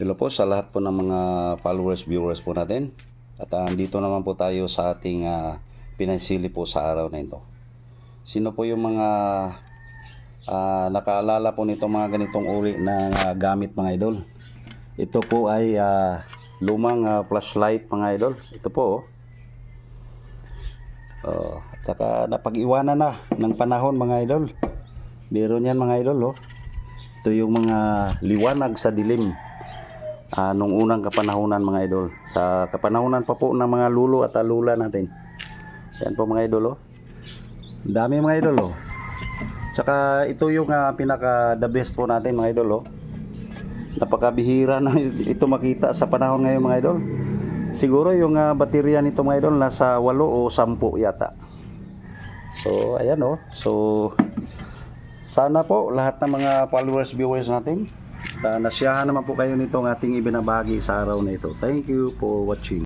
Hello po sa lahat po ng mga followers, viewers po natin. At ah, andito naman po tayo sa ating ah, pinasili po sa araw na ito. Sino po yung mga ah, nakaalala po nito mga ganitong uri ng ah, gamit mga idol? Ito po ay ah, lumang ah, flashlight mga idol. Ito po oh. Oh, at saka napag-iwanan na ng panahon mga idol. Meron yan mga idol oh. Ito yung mga liwanag sa dilim. Ah, nung unang kapanahunan mga idol. Sa kapanahunan pa po ng mga lulo at ah, lula natin. Yan po mga idol oh. Dami mga idol oh. Tsaka ito yung ah, pinaka the best po natin mga idol oh. Napakabihira na ito makita sa panahon ngayon mga idol. Siguro yung ah, baterya nito mga idol nasa 8 o 10 yata. So ayan oh. So sana po lahat ng mga followers, viewers natin, uh, nasiyahan naman po kayo nitong ating ibinabagi sa araw na ito. Thank you for watching.